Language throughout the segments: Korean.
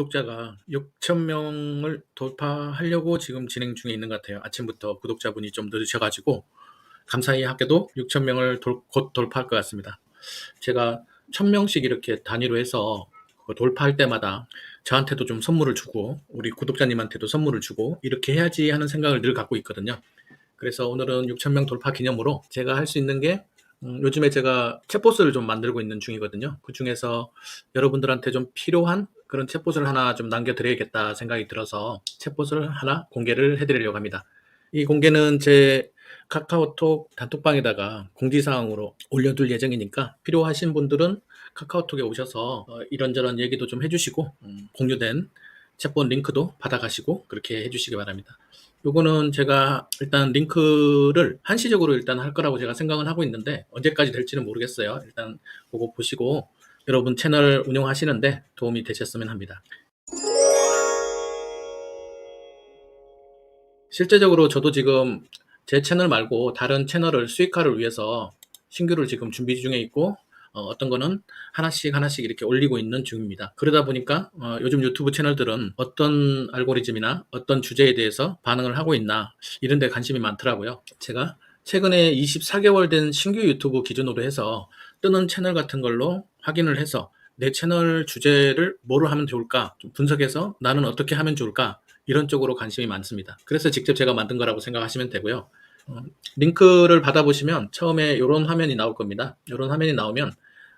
구독자가 6,000명을 돌파하려고 지금 진행 중에 있는 것 같아요. 아침부터 구독자분이 좀 늦으셔가지고 감사히 하게도 6,000명을 곧 돌파할 것 같습니다. 제가 1,000명씩 이렇게 단위로 해서 그 돌파할 때마다 저한테도 좀 선물을 주고 우리 구독자님한테도 선물을 주고 이렇게 해야지 하는 생각을 늘 갖고 있거든요. 그래서 오늘은 6,000명 돌파 기념으로 제가 할 수 있는 게 음, 요즘에 제가 챗봇을 좀 만들고 있는 중이거든요. 그 중에서 여러분들한테 좀 필요한 그런 챗봇을 하나 좀 남겨드려야겠다 생각이 들어서 챗봇을 하나 공개를 해드리려고 합니다. 이 공개는 제 카카오톡 단톡방에다가 공지사항으로 올려둘 예정이니까 필요하신 분들은 카카오톡에 오셔서 어, 이런저런 얘기도 좀 해주시고 음, 공유된 챗봇 링크도 받아가시고 그렇게 해주시기 바랍니다. 요거는 제가 일단 링크를 한시적으로 일단 할 거라고 제가 생각은 하고 있는데 언제까지 될지는 모르겠어요. 일단 그거 보시고 여러분 채널 운영하시는데 도움이 되셨으면 합니다. 실제적으로 저도 지금 제 채널 말고 다른 채널을 수익화를 위해서 신규를 지금 준비 중에 있고 어, 떤 거는 하나씩 하나씩 이렇게 올리고 있는 중입니다. 그러다 보니까 어, 요즘 유튜브 채널들은 어떤 알고리즘이나 어떤 주제에 대해서 반응을 하고 있나 이런 데 관심이 많더라고요. 제가 최근에 24개월 된 신규 유튜브 기준으로 해서 뜨는 채널 같은 걸로 확인을 해서 내 채널 주제를 뭐로 하면 좋을까 좀 분석해서 나는 어떻게 하면 좋을까 이런 쪽으로 관심이 많습니다. 그래서 직접 제가 만든 거라고 생각하시면 되고요. 어, 링크를 받아보시면 처음에 이런 화면이 나올 겁니다. 이런 화면이 나오면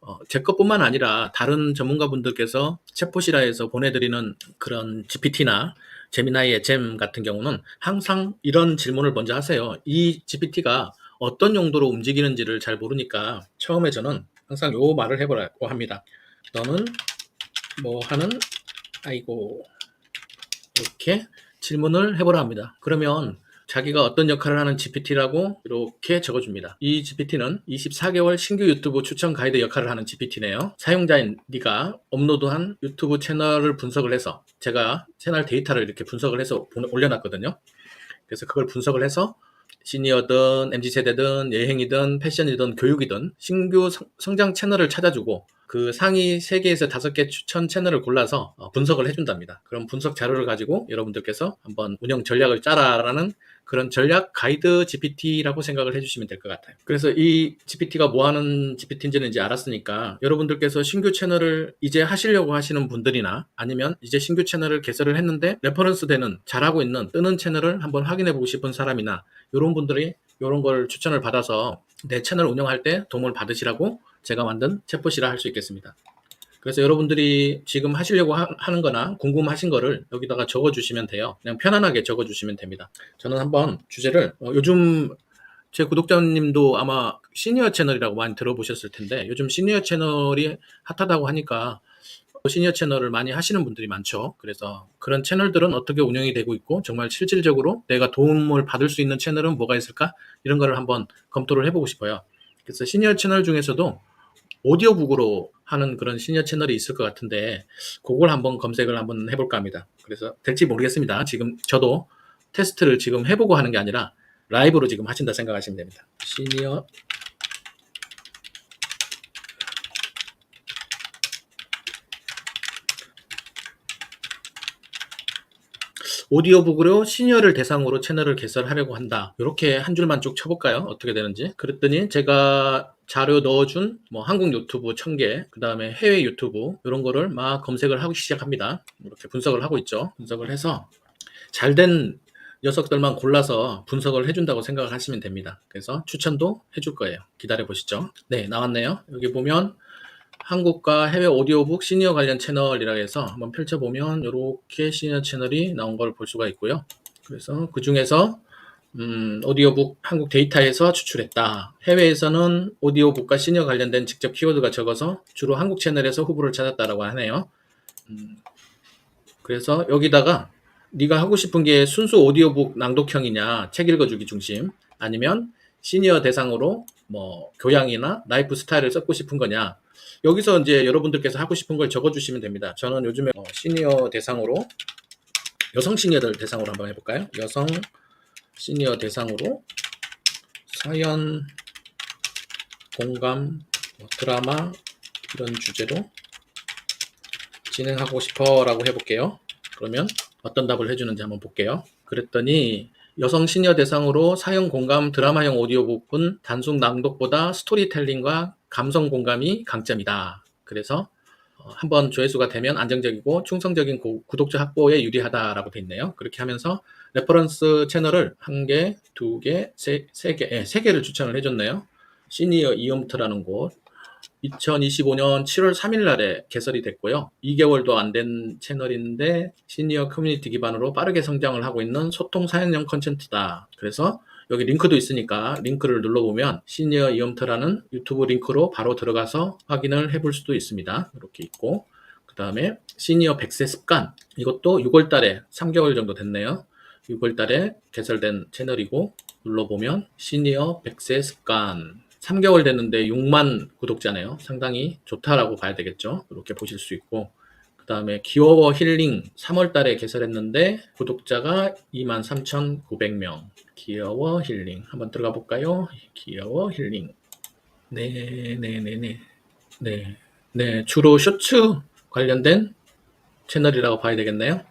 어, 제 것뿐만 아니라 다른 전문가분들께서 챗봇이라해서 보내드리는 그런 GPT나 제미나이의 잼 같은 경우는 항상 이런 질문을 먼저 하세요. 이 GPT가 어떤 용도로 움직이는지를 잘 모르니까 처음에 저는 항상 요 말을 해보라고 합니다. 너는 뭐 하는 아이고 이렇게 질문을 해보라 합니다. 그러면 자기가 어떤 역할을 하는 GPT라고 이렇게 적어줍니다. 이 GPT는 24개월 신규 유튜브 추천 가이드 역할을 하는 GPT네요. 사용자인 네가 업로드한 유튜브 채널을 분석을 해서 제가 채널 데이터를 이렇게 분석을 해서 올려놨거든요. 그래서 그걸 분석을 해서 시니어든 MZ세대든 여행이든 패션이든 교육이든 신규 성장 채널을 찾아주고 그 상위 3개에서 5개 추천 채널을 골라서 어, 분석을 해준답니다. 그럼 분석 자료를 가지고 여러분들께서 한번 운영 전략을 짜라라는 그런 전략 가이드 GPT라고 생각을 해주시면 될 것 같아요. 그래서 이 GPT가 뭐 하는 GPT인지는 이제 알았으니까 여러분들께서 신규 채널을 이제 하시려고 하시는 분들이나 아니면 이제 신규 채널을 개설을 했는데 레퍼런스 되는 잘하고 있는 뜨는 채널을 한번 확인해 보고 싶은 사람이나 이런 분들이 이런 걸 추천을 받아서 내 채널 운영할 때 도움을 받으시라고 제가 만든 챗봇이라 할 수 있겠습니다. 그래서 여러분들이 지금 하시려고 하, 는 거나 궁금하신 거를 여기다가 적어 주시면 돼요. 그냥 편안하게 적어 주시면 됩니다. 저는 한번 주제를 어, 요즘 제 구독자님도 아마 시니어 채널이라고 많이 들어보셨을 텐데 요즘 시니어 채널이 핫하다고 하니까 시니어 채널을 많이 하시는 분들이 많죠. 그래서 그런 채널들은 어떻게 운영이 되고 있고 정말 실질적으로 내가 도움을 받을 수 있는 채널은 뭐가 있을까? 이런 거를 한번 검토를 해보고 싶어요. 그래서 시니어 채널 중에서도 오디오북으로 하는 그런 시니어 채널이 있을 것 같은데 그걸 한번 검색을 한번 해볼까 합니다. 그래서 될지 모르겠습니다. 지금 저도 테스트를 지금 해보고 하는 게 아니라 라이브로 지금 하신다 생각하시면 됩니다. 시니어 오디오북으로 시니어를 대상으로 채널을 개설하려고 한다. 이렇게 한 줄만 쭉 쳐볼까요? 어떻게 되는지. 그랬더니 제가 자료 넣어준 뭐 한국 유튜브 1000개, 그 다음에 해외 유튜브 이런 거를 막 검색을 하기 시작합니다. 이렇게 분석을 하고 있죠. 분석을 해서 잘된 녀석들만 골라서 분석을 해준다고 생각을 하시면 됩니다. 그래서 추천도 해줄 거예요. 기다려 보시죠. 네, 나왔네요. 여기 보면 한국과 해외 오디오북 시니어 관련 채널이라 해서 한번 펼쳐보면 이렇게 시니어 채널이 나온 걸 볼 수가 있고요. 그래서 그 중에서 음, 오디오북 한국 데이터에서 추출했다. 해외에서는 오디오북과 시니어 관련된 직접 키워드가 적어서 주로 한국 채널에서 후보를 찾았다라고 하네요. 음, 그래서 여기다가 네가 하고 싶은 게 순수 오디오북 낭독형이냐, 책 읽어주기 중심, 아니면 시니어 대상으로 뭐 교양이나 라이프 스타일을 썼고 싶은 거냐. 여기서 이제 여러분들께서 하고 싶은 걸 적어주시면 됩니다. 저는 요즘에 어, 시니어 대상으로 여성 시니어들 대상으로 한번 해볼까요? 여성 시니어 대상으로 사연, 공감, 뭐 드라마 이런 주제로 진행하고 싶어라고 해볼게요. 그러면 어떤 답을 해주는지 한번 볼게요. 그랬더니 여성 시니어 대상으로 사형 공감 드라마형 오디오북은 단순 낭독보다 스토리텔링과 감성 공감이 강점이다. 그래서 어, 한번 조회수가 되면 안정적이고 충성적인 고- 구독자 확보에 유리하다라고 돼 있네요. 그렇게 하면서 레퍼런스 채널을 한 개, 두 개, 세, 세 개, 예, 세 개를 추천을 해줬네요. 시니어 이음트라는 곳. 2025년 7월 3일 날에 개설이 됐고요. 2개월도 안 된 채널인데 시니어 커뮤니티 기반으로 빠르게 성장을 하고 있는 소통 사연형 컨텐츠다. 그래서 여기 링크도 있으니까 링크를 눌러보면 시니어 이음트라는 유튜브 링크로 바로 들어가서 확인을 해볼 수도 있습니다. 이렇게 있고 그 다음에 시니어 100세 습관 이것도 6월 달에 3개월 정도 됐네요. 6월 달에 개설된 채널이고 눌러보면 시니어 100세 습관 3개월 됐는데 6만 구독자네요. 상당히 좋다라고 봐야 되겠죠. 이렇게 보실 수 있고 그 다음에 귀여워 힐링 3월 달에 개설했는데 구독자가 23,900명 귀여워 힐링 한번 들어가 볼까요? 귀여워 힐링 네 네 네 네 네, 네 주로 쇼츠 관련된 채널이라고 봐야 되겠네요.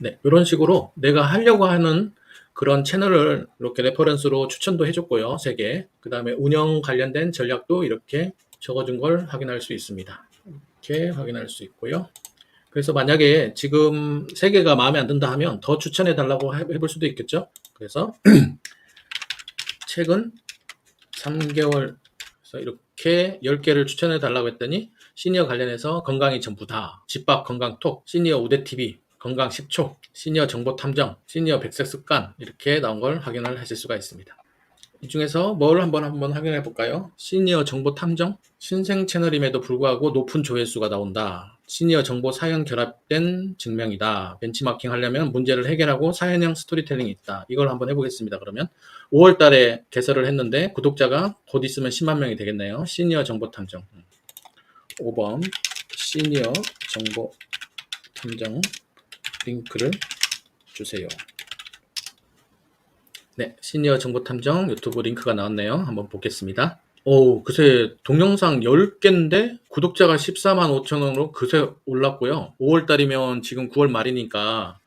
네, 이런 식으로 내가 하려고 하는 그런 채널을 이렇게 레퍼런스로 추천도 해줬고요. 3개. 그 다음에 운영 관련된 전략도 이렇게 적어준 걸 확인할 수 있습니다. 이렇게 확인할 수 있고요. 그래서 만약에 지금 3개가 마음에 안 든다 하면 더 추천해 달라고 해- 해볼 수도 있겠죠. 그래서 최근 3개월 그래서 이렇게 10개를 추천해 달라고 했더니 시니어 관련해서 건강이 전부 다. 집밥 건강 톡, 시니어 우대TV, 건강 10초, 시니어 정보 탐정, 시니어 백색 습관 이렇게 나온 걸 확인을 하실 수가 있습니다. 이 중에서 뭘 한번 한번 확인해 볼까요? 시니어 정보 탐정 신생 채널임에도 불구하고 높은 조회수가 나온다. 시니어 정보 사연 결합된 증명이다. 벤치마킹 하려면 문제를 해결하고 사연형 스토리텔링이 있다. 이걸 한번 해보겠습니다. 그러면 5월 달에 개설을 했는데 구독자가 곧 있으면 10만 명이 되겠네요. 시니어 정보 탐정. 5번 시니어 정보 탐정 링크를 주세요. 네, 시니어 정보 탐정 유튜브 링크가 나왔네요. 한번 보겠습니다. 오, 그새 동영상 10개인데 구독자가 14만 5천원으로 그새 올랐고요. 5월 달이면 지금 9월 말이니까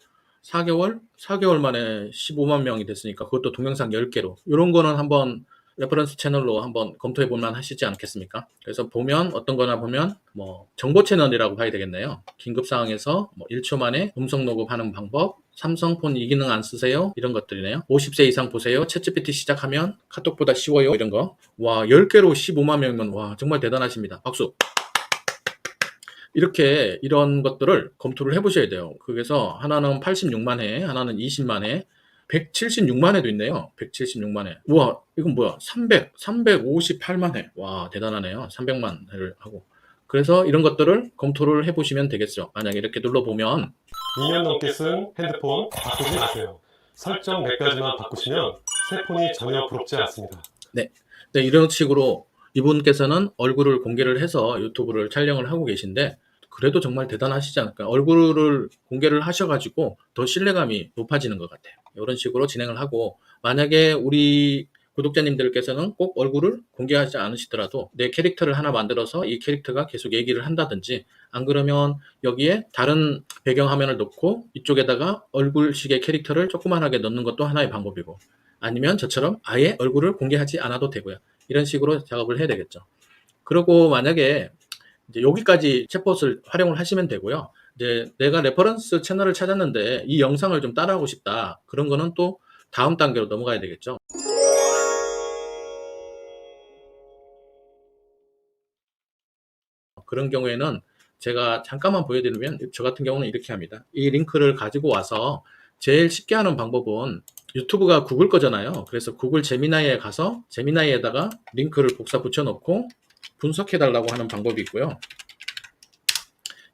4개월? 4개월 만에 15만 명이 됐으니까 그것도 동영상 10개로. 이런 거는 한번 레퍼런스 채널로 한번 검토해 볼만 하시지 않겠습니까? 그래서 보면 어떤 거나 보면 뭐 정보 채널이라고 봐야 되겠네요. 긴급 상황에서 뭐 1초 만에 음성 녹음하는 방법, 삼성폰 이 기능 안 쓰세요? 이런 것들이네요. 50세 이상 보세요. 챗GPT 시작하면 카톡보다 쉬워요. 이런 거. 와, 10개로 15만 명이면 와, 정말 대단하십니다. 박수. 이렇게 이런 것들을 검토를 해보셔야 돼요. 그래서 하나는 86만 회, 하나는 20만 회, 176만 회도 있네요. 176만 회. 우와, 이건 뭐야? 300, 358만 회. 와, 대단하네요. 300만 회를 하고. 그래서 이런 것들을 검토를 해보시면 되겠죠. 만약에 이렇게 눌러보면 2년 넘게 쓴 핸드폰 바꾸지 마세요. 설정 몇 가지만 바꾸시면 새 폰이 전혀 부럽지 않습니다. 네, 이런 식으로 이분께서는 얼굴을 공개를 해서 유튜브를 촬영을 하고 계신데 그래도 정말 대단하시지 않을까. 얼굴을 공개를 하셔가지고 더 신뢰감이 높아지는 것 같아요. 이런 식으로 진행을 하고 만약에 우리 구독자님들께서는 꼭 얼굴을 공개하지 않으시더라도 내 캐릭터를 하나 만들어서 이 캐릭터가 계속 얘기를 한다든지 안 그러면 여기에 다른 배경 화면을 넣고 이쪽에다가 얼굴식의 캐릭터를 조그만하게 넣는 것도 하나의 방법이고 아니면 저처럼 아예 얼굴을 공개하지 않아도 되고요. 이런 식으로 작업을 해야 되겠죠. 그리고 만약에 이제 여기까지 챗봇을 활용을 하시면 되고요. 이제 내가 레퍼런스 채널을 찾았는데 이 영상을 좀 따라하고 싶다. 그런 거는 또 다음 단계로 넘어가야 되겠죠. 그런 경우에는 제가 잠깐만 보여드리면 저 같은 경우는 이렇게 합니다. 이 링크를 가지고 와서 제일 쉽게 하는 방법은 유튜브가 구글 거잖아요. 그래서 구글 제미나이에 가서 제미나이에다가 링크를 복사 붙여놓고 분석해 달라고 하는 방법이 있고요.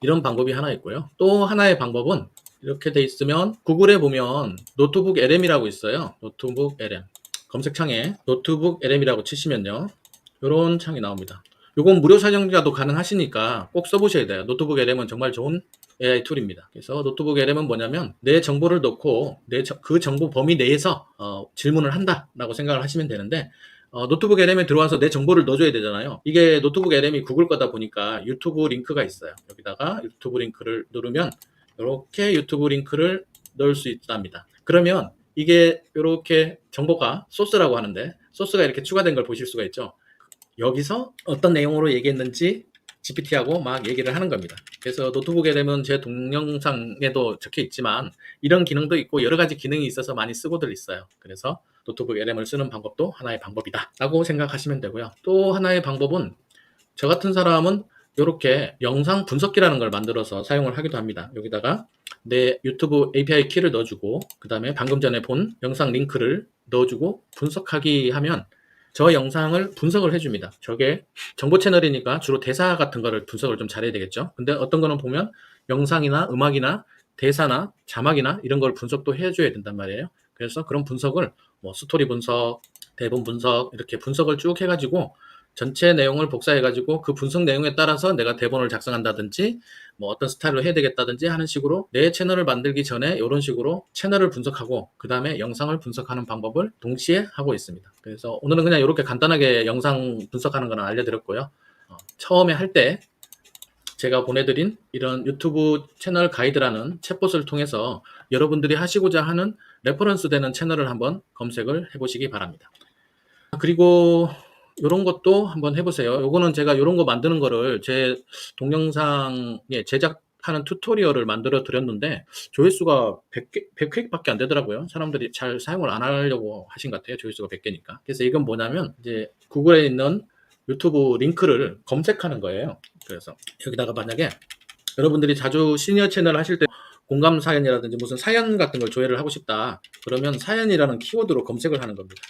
이런 방법이 하나 있고요. 또 하나의 방법은 이렇게 돼 있으면 구글에 보면 노트북 LM이라고 있어요. 노트북 LM. 검색창에 노트북 LM이라고 치시면요. 이런 창이 나옵니다. 요건 무료 사용자도 가능하시니까 꼭 써보셔야 돼요. 노트북 LM은 정말 좋은 AI 툴입니다. 그래서 노트북 LM은 뭐냐면 내 정보를 넣고 내 그 정보 범위 내에서 어, 질문을 한다라고 생각을 하시면 되는데 어, 노트북 LM에 들어와서 내 정보를 넣어줘야 되잖아요. 이게 노트북 LM이 구글 거다 보니까 유튜브 링크가 있어요. 여기다가 유튜브 링크를 누르면 이렇게 유튜브 링크를 넣을 수 있답니다. 그러면 이게 이렇게 정보가 소스라고 하는데 소스가 이렇게 추가된 걸 보실 수가 있죠. 여기서 어떤 내용으로 얘기했는지 GPT하고 막 얘기를 하는 겁니다. 그래서 노트북에 되면 제 동영상에도 적혀 있지만 이런 기능도 있고 여러 가지 기능이 있어서 많이 쓰고들 있어요. 그래서 노트북 LM을 쓰는 방법도 하나의 방법이다. 라고 생각하시면 되고요. 또 하나의 방법은 저 같은 사람은 이렇게 영상 분석기라는 걸 만들어서 사용을 하기도 합니다. 여기다가 내 유튜브 API 키를 넣어주고 그 다음에 방금 전에 본 영상 링크를 넣어주고 분석하기 하면 저 영상을 분석을 해줍니다. 저게 정보 채널이니까 주로 대사 같은 거를 분석을 좀 잘해야 되겠죠. 근데 어떤 거는 보면 영상이나 음악이나 대사나 자막이나 이런 걸 분석도 해줘야 된단 말이에요. 그래서 그런 분석을 뭐 스토리 분석, 대본 분석 이렇게 분석을 쭉 해가지고 전체 내용을 복사해가지고 그 분석 내용에 따라서 내가 대본을 작성한다든지 뭐 어떤 스타일로 해야 되겠다든지 하는 식으로 내 채널을 만들기 전에 이런 식으로 채널을 분석하고 그 다음에 영상을 분석하는 방법을 동시에 하고 있습니다. 그래서 오늘은 그냥 이렇게 간단하게 영상 분석하는 거는 알려드렸고요. 어, 처음에 할 때 제가 보내드린 이런 유튜브 채널 가이드라는 챗봇을 통해서 여러분들이 하시고자 하는 레퍼런스 되는 채널을 한번 검색을 해보시기 바랍니다. 그리고 이런 것도 한번 해보세요. 요거는 제가 이런 거 만드는 거를 제 동영상에 제작하는 튜토리얼을 만들어 드렸는데 조회수가 100개, 100회밖에 안 되더라고요. 사람들이 잘 사용을 안 하려고 하신 것 같아요. 조회수가 100개니까. 그래서 이건 뭐냐면 이제 구글에 있는 유튜브 링크를 검색하는 거예요. 그래서 여기다가 만약에 여러분들이 자주 시니어 채널 하실 때 공감 사연이라든지 무슨 사연 같은 걸 조회를 하고 싶다. 그러면 사연이라는 키워드로 검색을 하는 겁니다.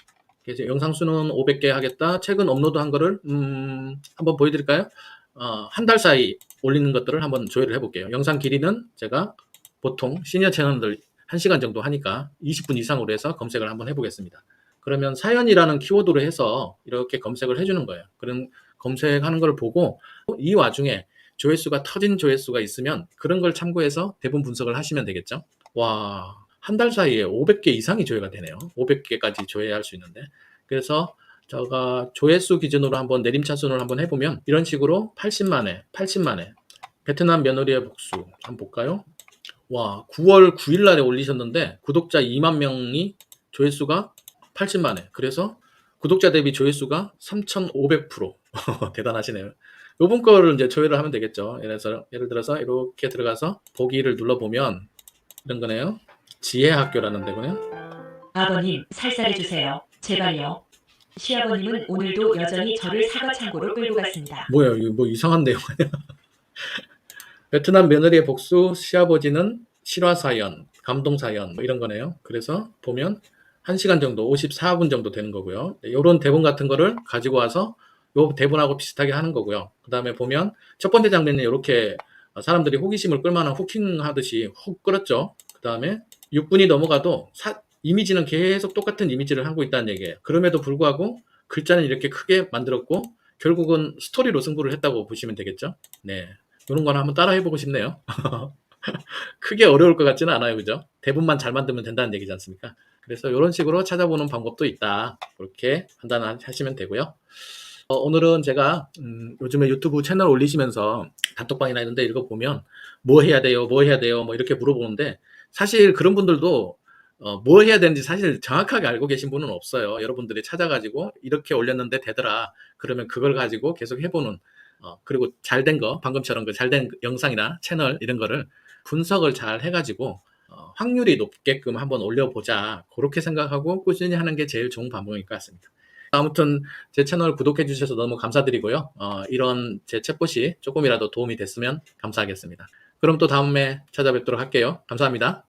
그래서 영상 수는 500개 하겠다. 최근 업로드한 거를 음, 한번 보여드릴까요? 어, 한 달 사이 올리는 것들을 한번 조회를 해볼게요. 영상 길이는 제가 보통 시니어 채널들 1시간 정도 하니까 20분 이상으로 해서 검색을 한번 해보겠습니다. 그러면 사연이라는 키워드로 해서 이렇게 검색을 해주는 거예요. 그런 검색하는 걸 보고 이 와중에 조회수가 터진 조회수가 있으면 그런 걸 참고해서 대본 분석을 하시면 되겠죠. 와, 한 달 사이에 500개 이상이 조회가 되네요. 500개까지 조회할 수 있는데. 그래서 제가 조회수 기준으로 한번 내림차순을 한번 해보면 이런 식으로 80만회, 80만회. 베트남 며느리의 복수 한번 볼까요? 와, 9월 9일 날에 올리셨는데 구독자 2만 명이 조회수가 80만회. 그래서 구독자 대비 조회수가 3,500% 대단하시네요. 요번 거를 이제 조회를 하면 되겠죠. 예를 들어서, 예를 들어서 이렇게 들어가서 보기를 눌러보면 이런 거네요. 지혜학교라는 데군요. 아버님, 살살해주세요. 제발요. 시아버님은 오늘도 여전히 저를 사과 창고로 끌고 갔습니다. 뭐야, 이거 뭐 이상한 내용 아니야? 베트남 며느리의 복수, 시아버지는 실화 사연, 감동 사연, 뭐 이런 거네요. 그래서 보면 1시간 정도, 54분 정도 되는 거고요. 이런 대본 같은 거를 가지고 와서 요 대본하고 비슷하게 하는 거고요. 그 다음에 보면 첫 번째 장면은 이렇게 사람들이 호기심을 끌만한 후킹 하듯이 훅 끌었죠. 그 다음에 6분이 넘어가도 사- 이미지는 계속 똑같은 이미지를 하고 있다는 얘기예요. 그럼에도 불구하고 글자는 이렇게 크게 만들었고 결국은 스토리로 승부를 했다고 보시면 되겠죠. 네. 이런 거는 한번 따라 해보고 싶네요. 크게 어려울 것 같지는 않아요. 그죠? 대본만 잘 만들면 된다는 얘기지 않습니까? 그래서 이런 식으로 찾아보는 방법도 있다. 그렇게 판단하시면 되고요. 어, 오늘은 제가 음, 요즘에 유튜브 채널 올리시면서 단톡방이나 이런 데 읽어보면 뭐 해야 돼요? 뭐 해야 돼요? 뭐 이렇게 물어보는데 사실 그런 분들도 어, 뭐 해야 되는지 사실 정확하게 알고 계신 분은 없어요. 여러분들이 찾아가지고 이렇게 올렸는데 되더라. 그러면 그걸 가지고 계속 해보는 어, 그리고 잘 된 거, 방금처럼 그 잘 된 영상이나 채널 이런 거를 분석을 잘 해가지고 어, 확률이 높게끔 한번 올려보자. 그렇게 생각하고 꾸준히 하는 게 제일 좋은 방법일 것 같습니다. 아무튼 제 채널 구독해 주셔서 너무 감사드리고요. 어, 이런 제 챗봇이 조금이라도 도움이 됐으면 감사하겠습니다. 그럼 또 다음에 찾아뵙도록 할게요. 감사합니다.